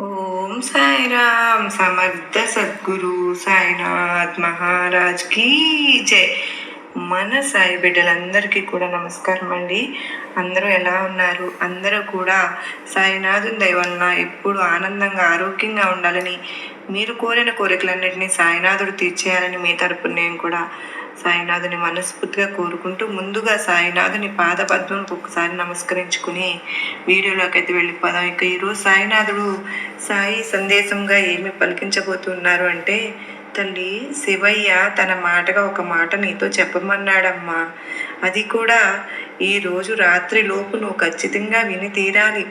ఓం సాయిరామ్ సమర్థ సద్గురు సాయినాథ్ మహారాజ్ కీ జై. మన సాయి బిడ్డలందరికీ కూడా నమస్కారం అండి. అందరూ ఎలా ఉన్నారు? అందరూ కూడా సాయినాథుని దయవలన ఎప్పుడు ఆనందంగా ఆరోగ్యంగా ఉండాలని మీరు కోరిన కోరికలన్నింటినీ సాయినాథుడు తీర్చేయాలని మీ తరపున నేను కూడా సాయినాథుని మనస్ఫూర్తిగా కోరుకుంటూ ముందుగా సాయినాథుని పాదపద్మకు ఒకసారి నమస్కరించుకుని వీడియోలోకి అయితే వెళ్ళిపోదాం. ఇక ఈరోజు సాయినాథుడు సాయి సందేశంగా ఏమి పలికించబోతున్నారు అంటే తల్లి శివయ్య తన మాటగా ఒక మాట నీతో చెప్పమన్నాడమ్మా. అది కూడా ఈరోజు రాత్రిలోపు నువ్వు ఖచ్చితంగా విని తీరాలి.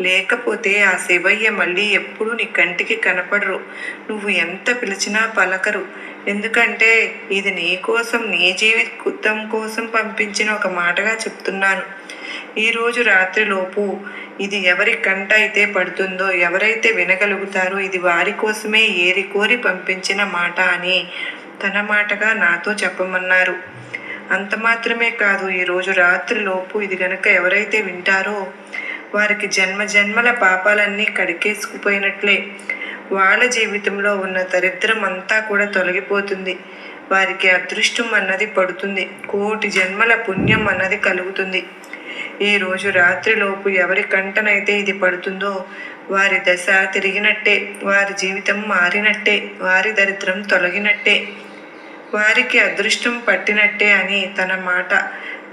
లేకపోతే ఆ శివయ్య మళ్ళీ ఎప్పుడు నీ కంటికి కనపడరు. నువ్వు ఎంత పిలిచినా పలకరు. ఎందుకంటే ఇది నీ కోసం నీ జీవితం కోసం పంపించిన ఒక మాటగా చెప్తున్నాను. ఈరోజు రాత్రిలోపు ఇది ఎవరి కంట అయితే పడుతుందో ఎవరైతే వినగలుగుతారో ఇది వారి కోసమే ఏరి కోరి పంపించిన మాట అని తన మాటగా నాతో చెప్పమన్నారు. అంత మాత్రమే కాదు ఈరోజు రాత్రిలోపు ఇది గనక ఎవరైతే వింటారో వారికి జన్మ జన్మల పాపాలన్నీ కడికేసుకుపోయినట్లే వాళ్ళ జీవితంలో ఉన్న దరిద్రం అంతా కూడా తొలగిపోతుంది. వారికి అదృష్టం అన్నది పడుతుంది. కోటి జన్మల పుణ్యం అన్నది కలుగుతుంది. ఈ రోజు రాత్రిలోపు ఎవరి కంటనైతే ఇది పడుతుందో వారి దశ తిరిగినట్టే వారి జీవితం మారినట్టే వారి దరిద్రం తొలగినట్టే. వారికి అదృష్టం పట్టినట్టే అని తన మాట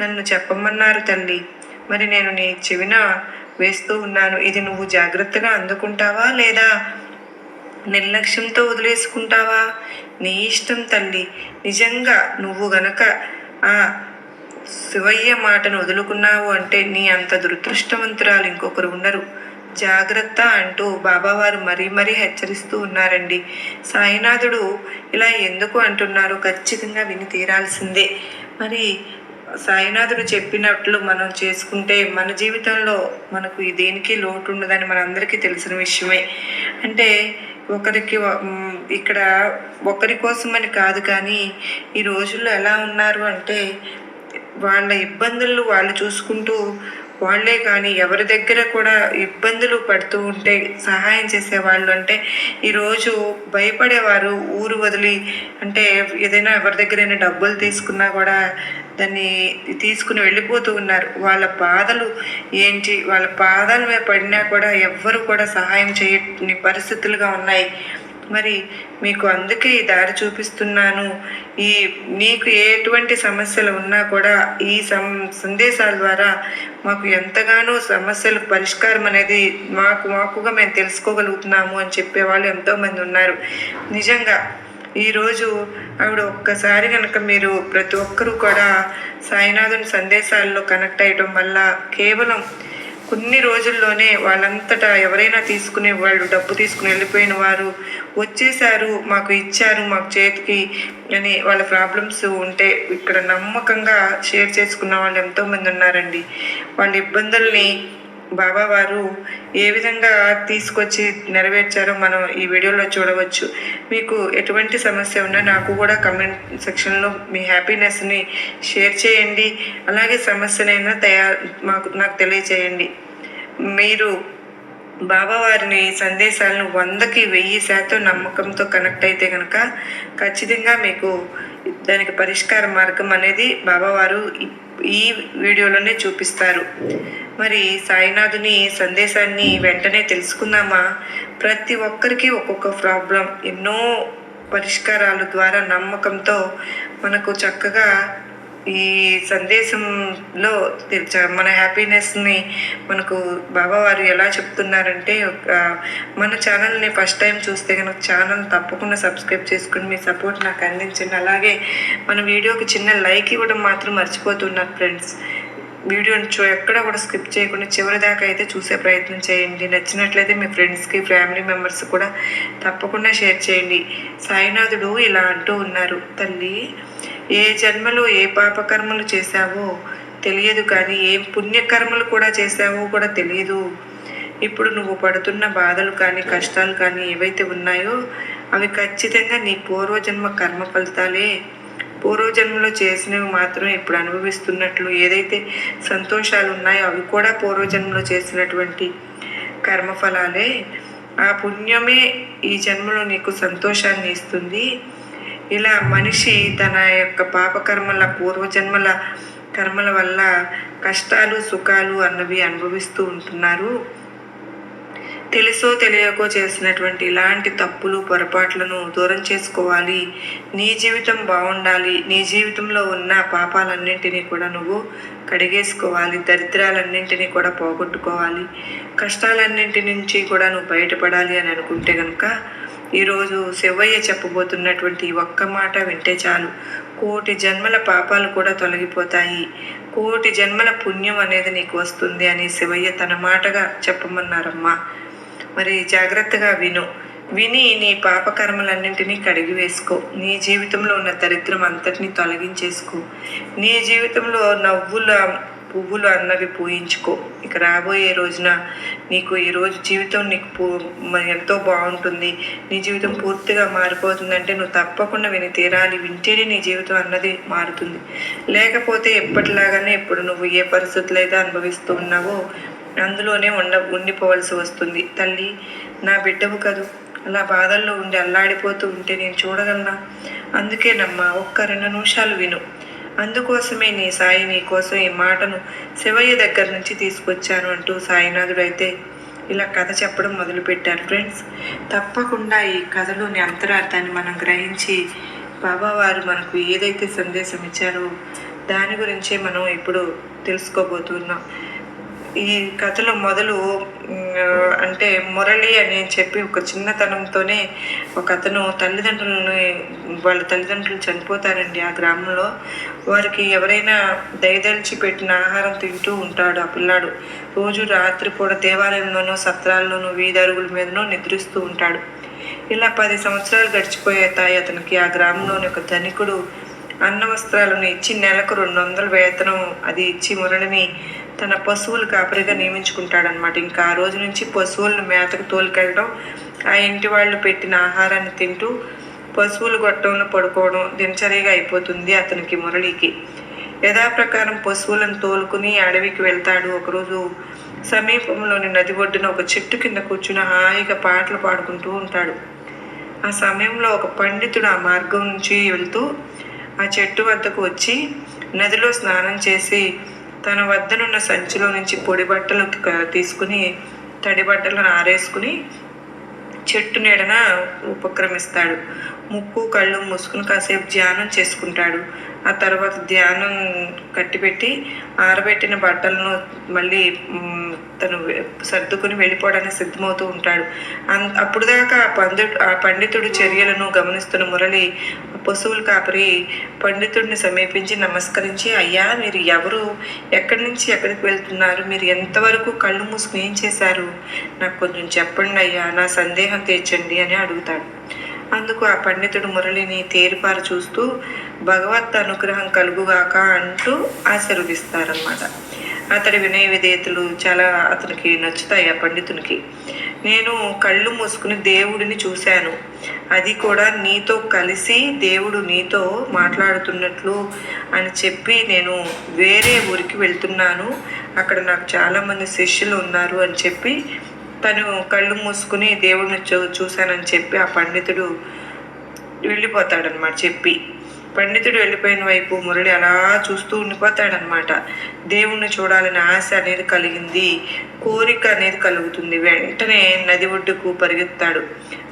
నన్ను చెప్పమన్నారు తల్లి. మరి నేను నీ చెవిన వేస్తూ ఉన్నాను. ఇది నువ్వు జాగ్రత్తగా అందుకుంటావా లేదా? నిర్లక్ష్యంతో వదిలేసుకుంటావా? నీ ఇష్టం తల్లి. నిజంగా నువ్వు గనక ఆ శివయ్య మాటను వదులుకున్నావు అంటే నీ అంత దురదృష్టవంతురాలు ఇంకొకరు ఉండరు. జాగ్రత్త అంటూ బాబావారు మరీ మరీ హెచ్చరిస్తూ ఉన్నారండి. సాయినాథుడు ఇలా ఎందుకు అంటున్నారు ఖచ్చితంగా విని తీరాల్సిందే. మరి సాయినాథుడు చెప్పినట్లు మనం చేసుకుంటే మన జీవితంలో మనకు దేనికి లోటు ఉండదని మనందరికీ తెలిసిన విషయమే. అంటే ఒకరికి ఇక్కడ ఒకరి కోసమని కాదు కానీ ఈ రోజుల్లో ఎలా ఉన్నారు అంటే వాళ్ళ ఇబ్బందులు వాళ్ళు చూసుకుంటూ వాళ్ళే కానీ ఎవరి దగ్గర కూడా ఇబ్బందులు పడుతూ ఉంటే సహాయం చేసేవాళ్ళు అంటే ఈరోజు భయపడేవారు ఊరు వదిలి అంటే ఏదైనా ఎవరి దగ్గరైనా డబ్బులు తీసుకున్నా కూడా దాన్ని తీసుకుని వెళ్ళిపోతూ ఉన్నారు. వాళ్ళ బాధలు ఏంటి? వాళ్ళ పాదాల మీద పడినా కూడా ఎవ్వరు కూడా సహాయం చేయని పరిస్థితులుగా ఉన్నాయి. మరి మీకు అందుకే ఈ దారి చూపిస్తున్నాను. ఈ నీకు ఎటువంటి సమస్యలు ఉన్నా కూడా ఈ సం సందేశాల ద్వారా మాకు ఎంతగానో సమస్యలు పరిష్కారం అనేది మాకు మాకుగా మేము తెలుసుకోగలుగుతున్నాము అని చెప్పేవాళ్ళు ఎంతోమంది ఉన్నారు. నిజంగా ఈరోజు ఆవిడ ఒక్కసారి కనుక మీరు ప్రతి ఒక్కరూ కూడా సాయినాథుని సందేశాల్లో కనెక్ట్ అయ్యడం వల్ల కేవలం కొన్ని రోజుల్లోనే వాళ్ళంతటా ఎవరైనా తీసుకునే వాళ్ళు డబ్బు తీసుకుని వెళ్ళిపోయిన వారు వచ్చేసారు మాకు ఇచ్చారు మాకు చేతికి అని వాళ్ళ ప్రాబ్లమ్స్ ఉంటే ఇక్కడ నమ్మకంగా షేర్ చేసుకున్న వాళ్ళు ఎంతోమంది ఉన్నారండి. వాళ్ళ ఇబ్బందుల్ని బాబా వారు ఏ విధంగా తీసుకొచ్చి నెరవేర్చారో మనం ఈ వీడియోలో చూడవచ్చు. మీకు ఎటువంటి సమస్య ఉన్నా నాకు కూడా కమెంట్ సెక్షన్లో మీ హ్యాపీనెస్ని షేర్ చేయండి. అలాగే సమస్యనైనా తయారు మాకు నాకు తెలియచేయండి. మీరు బాబావారిని సందేశాలను వందకి వెయ్యి శాతం నమ్మకంతో కనెక్ట్ అయితే కనుక ఖచ్చితంగా మీకు దానికి పరిష్కార మార్గం అనేది బాబావారు ఈ వీడియోలోనే చూపిస్తారు. మరి సాయినాథుని సందేశాన్ని వెంటనే తెలుసుకుందామా? ప్రతి ఒక్కరికి ఒక్కొక్క ప్రాబ్లం ఎన్నో పరిష్కారాల ద్వారా నమ్మకంతో మనకు చక్కగా ఈ సందేశంలో మన హ్యాపీనెస్ని మనకు బాబావారు ఎలా చెప్తున్నారంటే మన ఛానల్ని ఫస్ట్ టైం చూస్తే కనుక ఛానల్ తప్పకుండా సబ్స్క్రైబ్ చేసుకుని మీ సపోర్ట్ నాకు అందించండి. అలాగే మన వీడియోకి చిన్న లైక్ ఇవ్వడం మాత్రం మర్చిపోతున్నారు ఫ్రెండ్స్. వీడియోని చూ ఎక్కడ కూడా స్కిప్ చేయకుండా చివరి దాకా అయితే చూసే ప్రయత్నం చేయండి. నచ్చినట్లయితే మీ ఫ్రెండ్స్కి ఫ్యామిలీ మెంబర్స్ కూడా తప్పకుండా షేర్ చేయండి. సాయినాథుడు ఇలా అంటూ ఉన్నారు. తల్లి ఏ జన్మలో ఏ పాపకర్మలు చేశావో తెలియదు కానీ ఏ పుణ్యకర్మలు కూడా చేశావో కూడా తెలియదు. ఇప్పుడు నువ్వు పడుతున్న బాధలు కానీ కష్టాలు కానీ ఏవైతే ఉన్నాయో అవి ఖచ్చితంగా నీ పూర్వజన్మ కర్మ ఫలితాలే. పూర్వజన్మలో చేసినవి మాత్రం ఇప్పుడు అనుభవిస్తున్నట్లు ఏదైతే సంతోషాలు ఉన్నాయో అవి కూడా పూర్వజన్మలో చేసినటువంటి కర్మఫలాలే ఆ పుణ్యమే ఈ జన్మలో నీకు సంతోషాన్ని ఇస్తుంది. ఇలా మనిషి తన యొక్క పాపకర్మల పూర్వజన్మల కర్మల వల్ల కష్టాలు సుఖాలు అన్నవి అనుభవిస్తూ ఉంటున్నారు. తెలుసో తెలియకో చేసినటువంటి ఇలాంటి తప్పులు పొరపాట్లను దూరం చేసుకోవాలి. నీ జీవితం బాగుండాలి. నీ జీవితంలో ఉన్న పాపాలన్నింటినీ కూడా నువ్వు కడిగేసుకోవాలి. దరిద్రాలన్నింటినీ కూడా పోగొట్టుకోవాలి. కష్టాలన్నింటి నుంచి కూడా నువ్వు బయటపడాలి అని అనుకుంటే కనుక ఈరోజు శివయ్య చెప్పబోతున్నటువంటి ఒక్క మాట వింటే చాలు. కోటి జన్మల పాపాలు కూడా తొలగిపోతాయి. కోటి జన్మల పుణ్యం అనేది నీకు వస్తుంది అని శివయ్య తన మాటగా చెప్పమన్నారమ్మా. మరి జాగ్రత్తగా విను. విని నీ పాపకర్మలన్నింటినీ కడిగి వేసుకో. నీ జీవితంలో ఉన్న దరిద్రం అంతటినీ తొలగించేసుకో. నీ జీవితంలో నవ్వుల పువ్వులు అన్నవి పూయించుకో. ఇక రాబోయే రోజున నీకు ఈరోజు జీవితం నీకు పూ ఎంతో బాగుంటుంది. నీ జీవితం పూర్తిగా మారిపోతుందంటే నువ్వు తప్పకుండా విని తీరాలి వింటేనే నీ జీవితం అన్నది మారుతుంది. లేకపోతే ఎప్పటిలాగానే ఇప్పుడు నువ్వు ఏ పరిస్థితులు అయితే అనుభవిస్తూ ఉన్నావో అందులోనే ఉండ ఉండిపోవలసి వస్తుంది. తల్లి నా బిడ్డవు కదూ. అలా బాధల్లో ఉండి అల్లాడిపోతూ ఉంటే నేను చూడగలనా? అందుకేనమ్మా ఒక్క రెండు నిమిషాలు విను. అందుకోసమే నీ సాయి నీ కోసం ఈ మాటను శివయ్య దగ్గర నుంచి తీసుకొచ్చాను అంటూ సాయినాథుడు అయితే ఇలా కథ చెప్పడం మొదలుపెట్టారు ఫ్రెండ్స్. తప్పకుండా ఈ కథలోని అంతరార్థాన్ని మనం గ్రహించి బాబావారు మనకు ఏదైతే సందేశం ఇచ్చారో దాని గురించే మనం ఇప్పుడు తెలుసుకోబోతున్నాం. ఈ కథలో మొదలు అంటే మురళి అని చెప్పి ఒక చిన్నతనంతోనే ఒక అతను తల్లిదండ్రులని వాళ్ళ తల్లిదండ్రులు చనిపోతారండి ఆ గ్రామంలో. వారికి ఎవరైనా దయదలిచి పెట్టిన ఆహారం తింటూ ఉంటాడు ఆ పిల్లాడు. రోజు రాత్రి పూట దేవాలయంలోనూ సత్రాల్లోనూ వీధి అరుగుల మీదనో నిద్రిస్తూ ఉంటాడు. ఇలా పది సంవత్సరాలు గడిచిపోయేతాయి అతనికి. ఆ గ్రామంలోని ఒక ధనికుడు అన్న వస్త్రాలను ఇచ్చి నెలకు రెండు వందల వేతనం అది ఇచ్చి మురళిని తన పశువులు కాపరిగా నియమించుకుంటాడనమాట ఇంకా ఆ రోజు నుంచి పశువులను మేతకు తోలుకెళ్ళడం ఆ ఇంటి వాళ్ళు పెట్టిన ఆహారాన్ని తింటూ పశువులు గొట్టంలో పడుకోవడం దినచర్యగా అయిపోతుంది అతనికి మురళికి. యథాప్రకారం పశువులను తోలుకుని అడవికి వెళ్తాడు. ఒకరోజు సమీపంలోని నది ఒడ్డున ఒక చెట్టు కింద కూర్చుని హాయిగా పాటలు పాడుకుంటూ ఉంటాడు. ఆ సమయంలో ఒక పండితుడు ఆ మార్గం నుంచి వెళ్తూ ఆ చెట్టు వద్దకు వచ్చి నదిలో స్నానం చేసి తన వద్దనున్న సంచిలో నుంచి పొడి బట్టలు తీసుకుని తడి బట్టలను ఆరేసుకుని చెట్టు నీడన ఉపక్రమిస్తాడు. ముక్కు కళ్ళు మూసుకుని కాసేపు ధ్యానం చేసుకుంటాడు. ఆ తర్వాత ధ్యానం కట్టిపెట్టి ఆరబెట్టిన బట్టలను మళ్ళీ తను సర్దుకుని వెళ్ళిపోవడానికి సిద్ధమవుతూ ఉంటాడు. అన్ అప్పుడు దాకా ఆ పండు ఆ పండితుడు చర్యలను గమనిస్తున్న మురళి పశువులు కాపరి పండితుడిని సమీపించి నమస్కరించి అయ్యా మీరు ఎవరు? ఎక్కడి నుంచి ఎక్కడికి వెళ్తున్నారు? మీరు ఎంతవరకు కళ్ళు మూసుకుని ఏం చేశారు? నాకు కొంచెం చెప్పండి అయ్యా నా సందేహం తీర్చండి అని అడుగుతాడు. అందుకు ఆ పండితుడు మురళిని తేరిపారు చూస్తూ భగవత్ అనుగ్రహం కలుగుగాక అంటూ ఆశీర్వదిస్తారనమాట అతడి వినయ విధేయతలు చాలా అతనికి నచ్చుతాయి ఆ పండితునికి. నేను కళ్ళు మూసుకుని దేవుడిని చూశాను. అది కూడా నీతో కలిసి దేవుడు నీతో మాట్లాడుతున్నట్లు అని చెప్పి నేను వేరే ఊరికి వెళ్తున్నాను. అక్కడ నాకు చాలామంది శిష్యులు ఉన్నారు అని చెప్పి తను కళ్ళు మూసుకుని దేవుడిని చూ చూశానని చెప్పి ఆ పండితుడు వెళ్ళిపోతాడనమాట చెప్పి. పండితుడు వెళ్ళిపోయిన వైపు మురళి అలా చూస్తూ ఉండిపోతాడనమాట దేవుణ్ణి చూడాలని ఆశ అనేది కలిగింది. కోరిక అనేది కలుగుతుంది. వెంటనే నది ఒడ్డుకు పరిగెత్తాడు.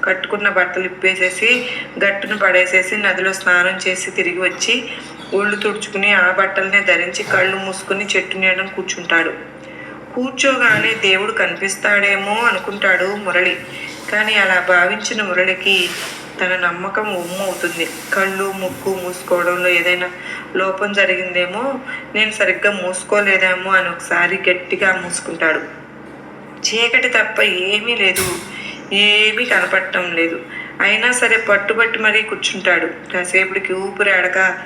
కట్టుకున్న బట్టలు ఇప్పేసేసి గట్టును పడేసేసి నదిలో స్నానం చేసి తిరిగి వచ్చి ఒళ్ళు తుడుచుకుని ఆ బట్టలనే ధరించి కళ్ళు మూసుకుని చెట్టు నీడను కూర్చుంటాడు. కూర్చోగానే దేవుడు కనిపిస్తాడేమో అనుకుంటాడు మురళి. కానీ అలా భావించిన మురళికి తన నమ్మకం ఉమ్ము అవుతుంది కళ్ళు ముక్కు మూసుకోవడంలో ఏదైనా లోపం జరిగిందేమో నేను సరిగ్గా మూసుకోలేదేమో అని ఒకసారి గట్టిగా మూసుకుంటాడు. చీకటి తప్ప ఏమీ లేదు. ఏమీ కనపడటం లేదు. అయినా సరే పట్టుబట్టి మరీ కూర్చుంటాడు. కాసేపటికి ఊపిరాడక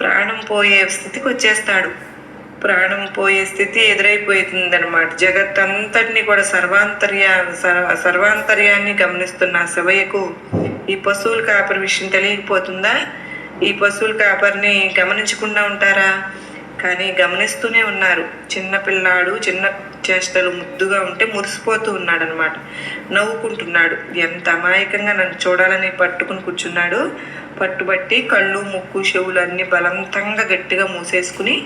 ప్రాణం పోయే స్థితికి వచ్చేస్తాడు. ప్రాణం పోయే స్థితి ఎదురైపోతుంది అనమాట జగత్ అంతటిని కూడా సర్వాంతర్య సర్వ సర్వాంతర్యాన్ని గమనిస్తున్న శివయ్యకు ఈ పశువుల కాపరి విషయం తెలియకపోతుందా? ఈ పశువుల కాపరిని గమనించకుండా ఉంటారా? కానీ గమనిస్తూనే ఉన్నారు. చిన్న పిల్లాడు చిన్న చేష్టలు ముద్దుగా ఉంటే మురిసిపోతూ ఉన్నాడు అనమాట నవ్వుకుంటున్నాడు. ఎంత అమాయకంగా నన్ను చూడాలని పట్టుకుని కూర్చున్నాడు. పట్టుబట్టి కళ్ళు ముక్కు చెవులు అన్నీ బలవంతంగా గట్టిగా మూసేసుకుని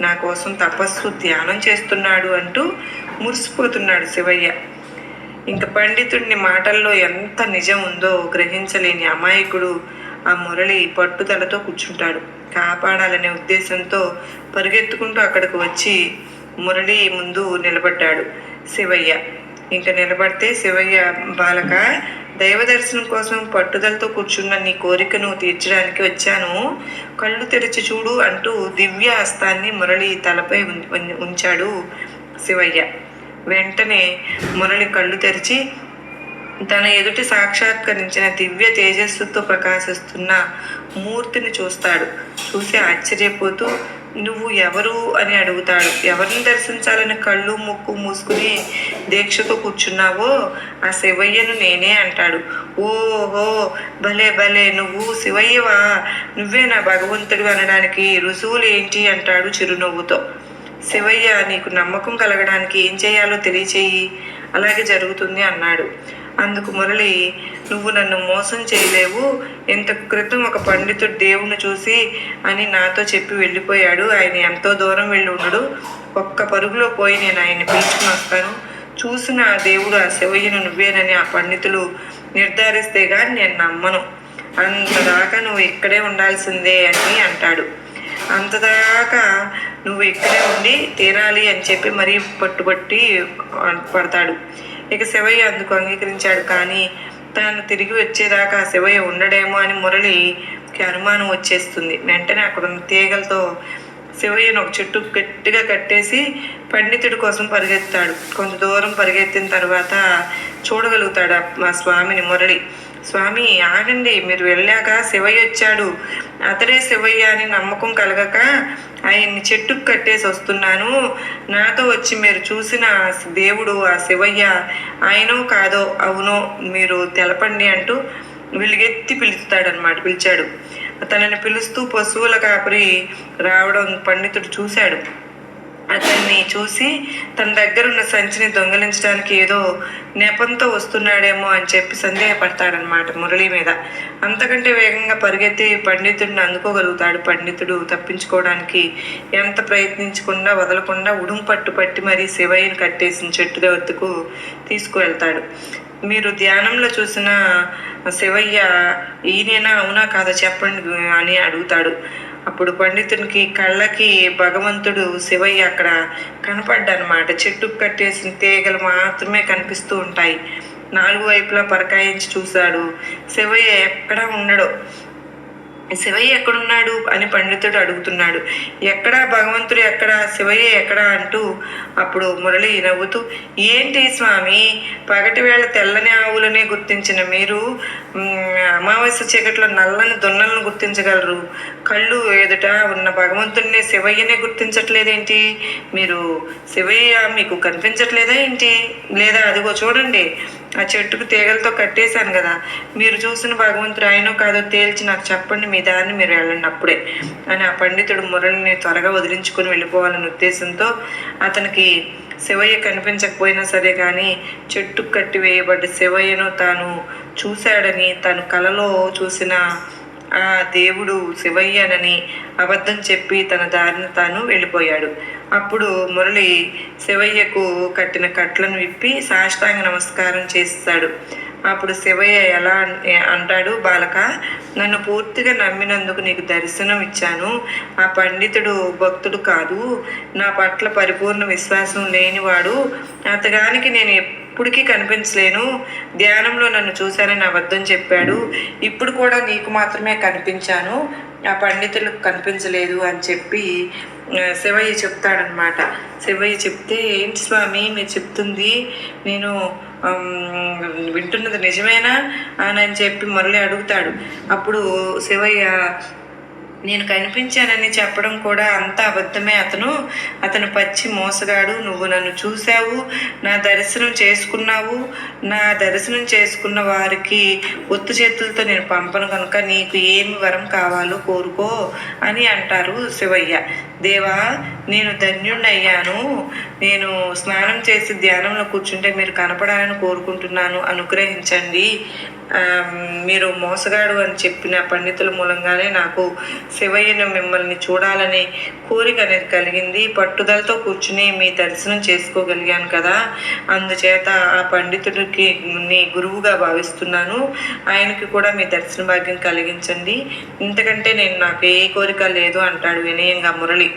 నా కోసం తపస్సు ధ్యానం చేస్తున్నాడు అంటూ మురిసిపోతున్నాడు శివయ్య. ఇంక పండితుడిని మాటల్లో ఎంత నిజం ఉందో గ్రహించలేని అమాయకుడు ఆ మురళి పట్టుదలతో కూర్చుంటాడు. కాపాడాలనే ఉద్దేశంతో పరిగెత్తుకుంటూ అక్కడికి వచ్చి మురళి ముందు నిలబడ్డాడు శివయ్య. ఇంకా నిలబడితే శివయ్య బాలక దైవ దర్శనం కోసం పట్టుదలతో కూర్చున్న నీ కోరికను తీర్చడానికి వచ్చాను. కళ్ళు తెరిచి చూడు అంటూ దివ్య హస్తాన్ని మురళి తలపై ఉం- ఉంచాడు శివయ్య. వెంటనే మురళి కళ్ళు తెరిచి తన ఎదుటి సాక్షాత్కరించిన దివ్య తేజస్సుతో ప్రకాశిస్తున్న మూర్తిని చూస్తాడు. చూసి ఆశ్చర్యపోతూ నువ్వు ఎవరు అని అడుగుతాడు. ఎవరిని దర్శించాలని కళ్ళు ముక్కు మూసుకుని దీక్షతో కూర్చున్నావో ఆ శివయ్యను నేనే అంటాడు. ఓహో భలే భలే నువ్వు శివయ్యవా? నువ్వే నా భగవంతుడు అనడానికి రుజువులు ఏంటి అంటాడు చిరునవ్వుతో. శివయ్య నీకు నమ్మకం కలగడానికి ఏం చేయాలో తెలియచేయి. అలాగే జరుగుతుంది అన్నాడు. అందుకు మురళి నువ్వు నన్ను మోసం చేయలేవు. ఇంత క్రితం ఒక పండితుడు దేవుణ్ణి చూసి అని నాతో చెప్పి వెళ్ళిపోయాడు. ఆయన ఎంతో దూరం వెళ్ళి ఉండడు ఒక్క పరుగులో పోయి నేను ఆయన్ని పిలుచుకుని వస్తాను. చూసిన ఆ దేవుడు ఆ శివయ్యను నువ్వేనని ఆ పండితులు నిర్ధారిస్తే కానీ నేను నమ్మను. అంతదాకా నువ్వు ఇక్కడే ఉండాల్సిందే అని అంటాడు. అంతదాకా నువ్వు ఇక్కడే ఉండి తీరాలి అని చెప్పి మరీ పట్టుబట్టి పడతాడు. ఇక శివయ్య అందుకు అంగీకరించాడు. కానీ తాను తిరిగి వచ్చేదాకా శివయ్య ఉండడేమో అని మురళికి అనుమానం వచ్చేస్తుంది. వెంటనే అక్కడ ఉన్న తీగలతో శివయ్యను ఒక చెట్టు గట్టిగా కట్టేసి పండితుడి కోసం పరిగెత్తాడు. కొంత దూరం పరిగెత్తిన తర్వాత చూడగలుగుతాడు ఆ- మా స్వామిని మురళి. స్వామి ఆగండి మీరు వెళ్ళాక శివయ్య వచ్చాడు. అతడే శివయ్య అని నమ్మకం కలగక ఆయన్ని చెట్టుకు కట్టేసి వస్తున్నాను. నాతో వచ్చి మీరు చూసిన దేవుడు ఆ శివయ్య ఆయనో కాదో అవునో మీరు తెలపండి అంటూ వెలుగెత్తి పిలుస్తాడనమాట పిలిచాడు. తనని పిలుస్తూ పశువుల కాపరి రావడం పండితుడు చూశాడు. అతన్ని చూసి తన దగ్గర ఉన్న సంచిని దొంగిలించడానికి ఏదో నెపంతో వస్తున్నాడేమో అని చెప్పి సందేహపడతాడనమాట మురళి మీద. అంతకంటే వేగంగా పరిగెత్తి పండితుడిని అందుకోగలుగుతాడు. పండితుడు తప్పించుకోవడానికి ఎంత ప్రయత్నించకుండా వదలకుండా ఉడుం పట్టు పట్టి మరీ శివయ్యని కట్టేసిన చెట్టు వద్దకు తీసుకువెళ్తాడు. మీరు ధ్యానంలో చూసిన శివయ్య ఈయనేనా? అవునా కాదా చెప్పండి అని అడుగుతాడు. అప్పుడు పండితునికి కళ్ళకి భగవంతుడు శివయ్య అక్కడ కనపడ్డనమాట చెట్టుకు కట్టేసిన తీగలు మాత్రమే కనిపిస్తూ ఉంటాయి. నాలుగు వైపులా పరకాయించి చూశాడు. శివయ్య ఎక్కడా ఉండడు. శివయ్య ఎక్కడున్నాడు అని పండితుడు అడుగుతున్నాడు. ఎక్కడా భగవంతుడు ఎక్కడా? శివయ్య ఎక్కడా? అంటూ అప్పుడు మురళి నవ్వుతూ ఏంటి స్వామి పగటి వేళ తెల్లని ఆవులనే గుర్తించిన మీరు? అమావాస్య చీకట్లో నల్లని దున్నలను గుర్తించగలరు. కళ్ళు ఎదుట ఉన్న భగవంతుడిని శివయ్యనే గుర్తించట్లేదేంటి? మీరు శివయ్య మీకు కనిపించట్లేదా ఏంటి? లేదా అదిగో చూడండి. ఆ చెట్టుకు తీగలతో కట్టేశాను కదా. మీరు చూసిన భగవంతుడు ఆయనో కాదో తేల్చి నాకు చెప్పండి మీ దారిని మీరు వెళ్ళండి అప్పుడే అని ఆ పండితుడు మురళిని త్వరగా వదిలించుకొని వెళ్ళిపోవాలనే ఉద్దేశంతో అతనికి శివయ్య కనిపించకపోయినా సరే కానీ చెట్టుకు కట్టి వేయబడ్డ శివయ్యను తాను చూశాడని తను కలలో చూసిన ఆ దేవుడు శివయ్యనని అబద్ధం చెప్పి తన దారిన తాను వెళ్ళిపోయాడు. అప్పుడు మురళి శివయ్యకు కట్టిన కట్లను విప్పి సాష్టాంగ నమస్కారం చేస్తాడు. అప్పుడు శివయ్య ఎలా అంటాడు బాలక నన్ను పూర్తిగా నమ్మినందుకు నీకు దర్శనం ఇచ్చాను. ఆ పండితుడు భక్తుడు కాదు. నా పట్ల పరిపూర్ణ విశ్వాసం లేనివాడు. అతగానికి నేను ఎప్పటికీ కనిపించలేను. ధ్యానంలో నన్ను చూశానని అబద్ధం చెప్పాడు. ఇప్పుడు కూడా నీకు మాత్రమే కనిపించాను. ఆ పండితులకు కనిపించలేదు అని చెప్పి శివయ్య చెప్తాడనమాట శివయ్య చెప్తే ఏంటి స్వామి మీరు చెప్తుంది? నేను వింటున్నది నిజమేనా? అని అని చెప్పి మళ్ళీ అడుగుతాడు. అప్పుడు శివయ్య నేను కనిపించానని చెప్పడం కూడా అంత అబద్ధమే అతను. అతను పచ్చి మోసగాడు. నువ్వు నన్ను చూశావు. నా దర్శనం చేసుకున్నావు. నా దర్శనం చేసుకున్న వారికి ఒత్తు చేతులతో నేను పంపను కనుక నీకు ఏమి వరం కావాలో కోరుకో అని అంటారు శివయ్య. దేవా నేను ధన్యుణ్ణయ్యాను. నేను స్నానం చేసి ధ్యానంలో కూర్చుంటే మీరు కనపడాలని కోరుకుంటున్నాను. అనుగ్రహించండి. మీరు మోసగాడు అని చెప్పిన పండితుల మూలంగానే నాకు శివయ్యను మిమ్మల్ని చూడాలనే కోరిక అనేది కలిగింది. పట్టుదలతో కూర్చుని మీ దర్శనం చేసుకోగలిగాను కదా. అందుచేత ఆ పండితుడికి నీ గురువుగా భావిస్తున్నాను. ఆయనకి కూడా మీ దర్శన భాగ్యం కలిగించండి. ఇంతకంటే నేను నాకు ఏ కోరిక లేదు అంటాడు వినయంగా మురళి.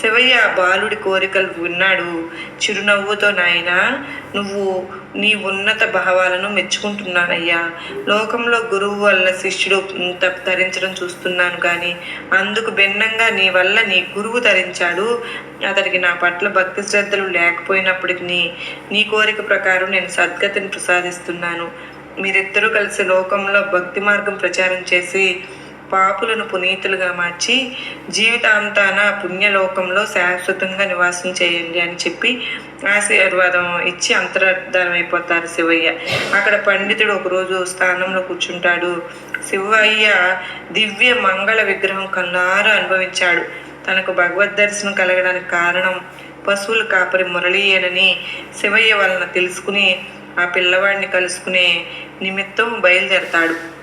శివయ్య బాలుడి కోరికలు విన్నాడు. చిరునవ్వుతో నాయన నువ్వు నీ ఉన్నత భావాలను మెచ్చుకుంటున్నానయ్యా. లోకంలో గురువు వల్ల శిష్యుడు తరించడం చూస్తున్నాను కానీ అందుకు భిన్నంగా నీ వల్ల నీ గురువు తరించాడు. అతడికి నా పట్ల భక్తి శ్రద్ధలు లేకపోయినప్పటికీ నీ నీ కోరిక ప్రకారం నేను సద్గతిని ప్రసాదిస్తున్నాను. మీరిద్దరూ కలిసి లోకంలో భక్తి మార్గం ప్రచారం చేసి పాపులను పునీతులుగా మార్చి జీవితాంతాన పుణ్యలోకంలో శాశ్వతంగా నివాసం చేయండి అని చెప్పి ఆశీర్వాదం ఇచ్చి అంతర్ధానం అయిపోతారు శివయ్య. అక్కడ పండితుడు ఒకరోజు స్థానంలో కూర్చుంటాడు. శివయ్య దివ్య మంగళ విగ్రహం కన్నారా అనుభవించాడు. తనకు భగవద్ దర్శనం కలగడానికి కారణం పశువుల కాపరి మురళీయేనని శివయ్య వలన తెలుసుకుని ఆ పిల్లవాడిని కలుసుకునే నిమిత్తం బయలుదేరతాడు.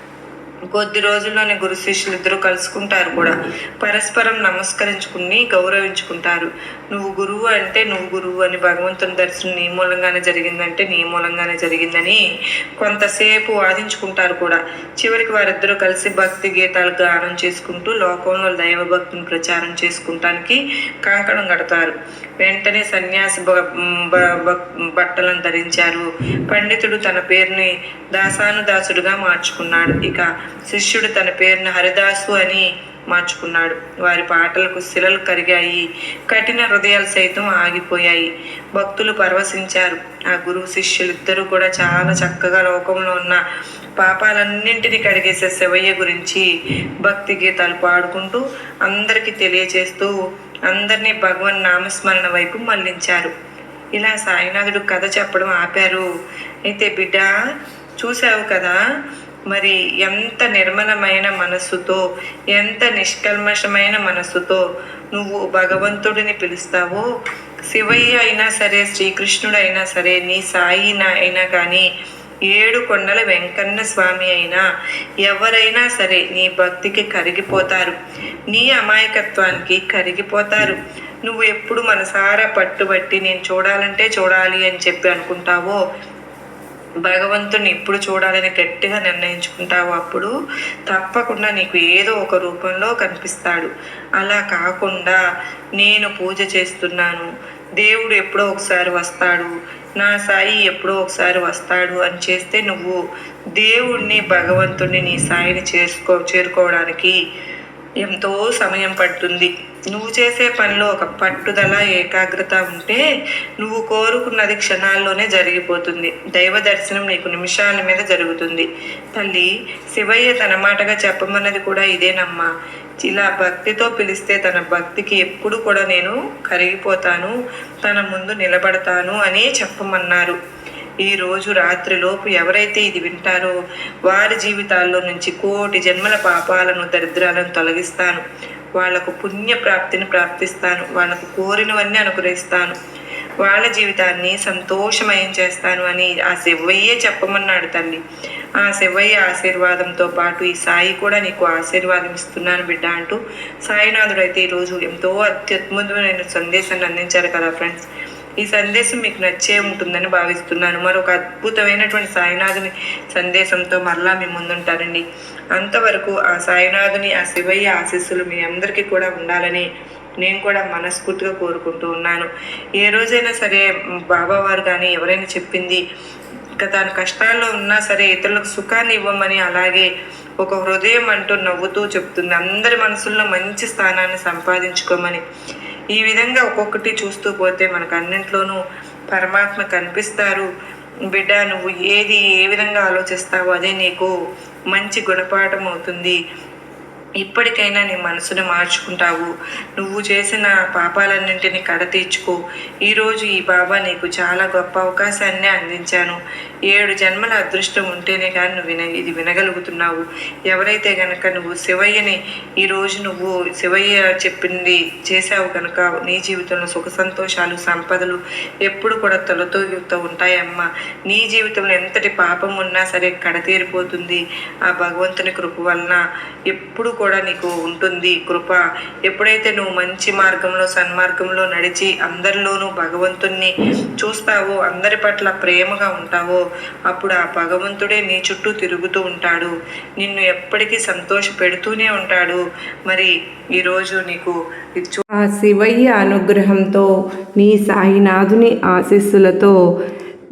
కొద్ది రోజుల్లోనే గురు శిష్యులు ఇద్దరు కలుసుకుంటారు కూడా. పరస్పరం నమస్కరించుకుని గౌరవించుకుంటారు. నువ్వు గురువు అంటే నువ్వు గురువు అని భగవంతుని దర్శనం నీ మూలంగానే జరిగిందంటే నీ మూలంగానే జరిగిందని కొంతసేపు వాదించుకుంటారు కూడా. చివరికి వారిద్దరూ కలిసి భక్తి గీతాలు గానం చేసుకుంటూ లోకంలో దైవ భక్తిని ప్రచారం చేసుకుంటానికి కంకణం కడతారు. వెంటనే సన్యాసి బ- బట్టలను ధరించారు. పండితుడు తన పేరుని దాసానుదాసుడుగా మార్చుకున్నాడు. ఇక శిష్యుడు తన పేరును హరిదాసు అని మార్చుకున్నాడు. వారి పాటలకు శిలలు కరిగాయి. కఠిన హృదయాలు సైతం ఆగిపోయాయి. భక్తులు పరవశించారు. ఆ గురువు శిష్యులిద్దరూ కూడా చాలా చక్కగా లోకంలో ఉన్న పాపాలన్నింటినీ కడిగేసే శివయ్య గురించి భక్తి గీతాలు పాడుకుంటూ అందరికీ తెలియచేస్తూ అందరినీ భగవన్ నామస్మరణ వైపు మళ్ళించారు. ఇలా సాయినాథుడు కథ చెప్పడం ఆపారు. అయితే బిడ్డ చూసావు కదా? మరి ఎంత నిర్మలమైన మనసుతో ఎంత నిష్కల్మషమైన మనస్సుతో నువ్వు భగవంతుడిని పిలుస్తావో శివయ్య అయినా సరే శ్రీకృష్ణుడు అయినా సరే నీ సాయి అయినా కానీ ఏడు కొండల వెంకన్న స్వామి అయినా ఎవరైనా సరే నీ భక్తికి కరిగిపోతారు. నీ అమాయకత్వానికి కరిగిపోతారు. నువ్వు ఎప్పుడు మనసారా పట్టుబట్టి నేను చూడాలంటే చూడాలి అని చెప్పి అనుకుంటావో భగవంతుని ఇప్పుడు చూడాలని గట్టిగా నిర్ణయించుకుంటావు అప్పుడు తప్పకుండా నీకు ఏదో ఒక రూపంలో కనిపిస్తాడు. అలా కాకుండా నేను పూజ చేస్తున్నాను. దేవుడు ఎప్పుడో ఒకసారి వస్తాడు. నా సాయి ఎప్పుడో ఒకసారి వస్తాడు అని చేస్తే నువ్వు దేవుణ్ణి భగవంతుణ్ణి నీ సాయిని చేసుకో చేరుకోవడానికి ఎంతో సమయం పడుతుంది. నువ్వు చేసే పనిలో ఒక పట్టుదల ఏకాగ్రత ఉంటే నువ్వు కోరుకున్నది క్షణాల్లోనే జరిగిపోతుంది. దైవ దర్శనం నీకు నిమిషాల మీద జరుగుతుంది. తల్లి శివయ్య తన మాటగా చెప్పమన్నది కూడా ఇదేనమ్మా. ఇలా భక్తితో పిలిస్తే తన భక్తికి ఎప్పుడు కూడా నేను కరిగిపోతాను తన ముందు నిలబడతాను అనే చెప్పమన్నారు. ఈ రోజు రాత్రిలోపు ఎవరైతే ఇది వింటారో వారి జీవితాల్లో నుంచి కోటి జన్మల పాపాలను దరిద్రాలను తొలగిస్తాను. వాళ్ళకు పుణ్య ప్రాప్తిని ప్రాప్తిస్తాను. వాళ్ళకు కోరినవన్నీ అనుగ్రహిస్తాను. వాళ్ళ జీవితాన్ని సంతోషమయం చేస్తాను అని ఆ శివయ్యే చెప్పమన్నాడు తల్లి. ఆ శివయ్య ఆశీర్వాదంతో పాటు ఈ సాయి కూడా నీకు ఆశీర్వాదం ఇస్తున్నాను బిడ్డ అంటూ సాయినాథుడు అయితే ఈరోజు ఎంతో అత్యద్భుతమైన సందేశాన్ని అందించారు కదా ఫ్రెండ్స్. ఈ సందేశం మీకు నచ్చే ఉంటుందని భావిస్తున్నాను. మరొక అద్భుతమైనటువంటి సాయినాథుని సందేశంతో మరలా మీ ముందుంటారండి అంతవరకు ఆ సాయినాథుని ఆ శివయ్య ఆశీస్సులు మీ అందరికీ కూడా ఉండాలని నేను కూడా మనస్ఫూర్తిగా కోరుకుంటూ ఉన్నాను. ఏ రోజైనా సరే బాబావారు కానీ ఎవరైనా చెప్పింది ఇక తాను కష్టాల్లో ఉన్నా సరే ఇతరులకు సుఖాన్ని ఇవ్వమని అలాగే ఒక హృదయం అంటూ నవ్వుతూ చెప్తుంది. అందరి మనసుల్లో మంచి స్థానాన్ని సంపాదించుకోమని. ఈ విధంగా ఒక్కొక్కటి చూస్తూ పోతే మనకు అన్నింట్లోనూ పరమాత్మ కనిపిస్తారు. బిడ్డ నువ్వు ఏది ఏ విధంగా ఆలోచిస్తావో అదే నీకు మంచి గుణపాఠం అవుతుంది ఇప్పటికైనా నీ మనసును మార్చుకుంటావు. నువ్వు చేసిన పాపాలన్నింటినీ కడ తీర్చుకో. ఈరోజు ఈ బాబా నీకు చాలా గొప్ప అవకాశాన్ని అందించాను. ఏడు జన్మల అదృష్టం ఉంటేనే కానీ నువ్వు విన ఇది వినగలుగుతున్నావు. ఎవరైతే గనక నువ్వు శివయ్యని ఈరోజు నువ్వు శివయ్య చెప్పింది చేసావు కనుక నీ జీవితంలో సుఖ సంతోషాలు సంపదలు ఎప్పుడు కూడా తొలతూగుతూ ఉంటాయమ్మా. నీ జీవితంలో ఎంతటి పాపం ఉన్నా సరే కడతీరిపోతుంది. ఆ భగవంతుని కృప వలన ఎప్పుడు కూడా కూడా నీకు ఉంటుంది కృప. ఎప్పుడైతే నువ్వు మంచి మార్గంలో సన్మార్గంలో నడిచి అందరిలోనూ భగవంతుణ్ణి చూస్తావో అందరి పట్ల ప్రేమగా ఉంటావో అప్పుడు ఆ భగవంతుడే నీ చుట్టూ తిరుగుతూ ఉంటాడు. నిన్ను ఎప్పటికీ సంతోష పెడుతూనే ఉంటాడు. మరి ఈరోజు నీకు ఆ శివయ్య అనుగ్రహంతో నీ సాయినాథుని ఆశీస్సులతో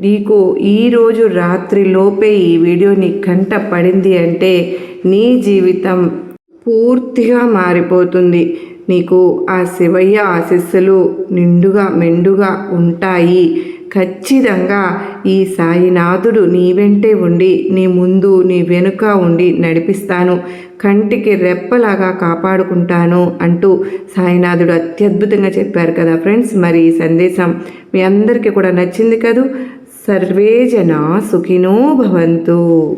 నీకు ఈరోజు రాత్రిలోపే ఈ వీడియో నీ కంట పడింది అంటే నీ జీవితం పూర్తిగా మారిపోతుంది. నీకు ఆ శివయ్య ఆశీస్సులు నిండుగా మెండుగా ఉంటాయి. ఖచ్చితంగా ఈ సాయినాథుడు నీ వెంటే ఉండి నీ ముందు నీ వెనుక ఉండి నడిపిస్తాను. కంటికి రెప్పలాగా కాపాడుకుంటాను అంటూ సాయినాథుడు అత్యద్భుతంగా చెప్పారు కదా ఫ్రెండ్స్. మరి ఈ సందేశం మీ అందరికీ కూడా నచ్చింది కదూ? సర్వే జనా సుఖినో భవంతు.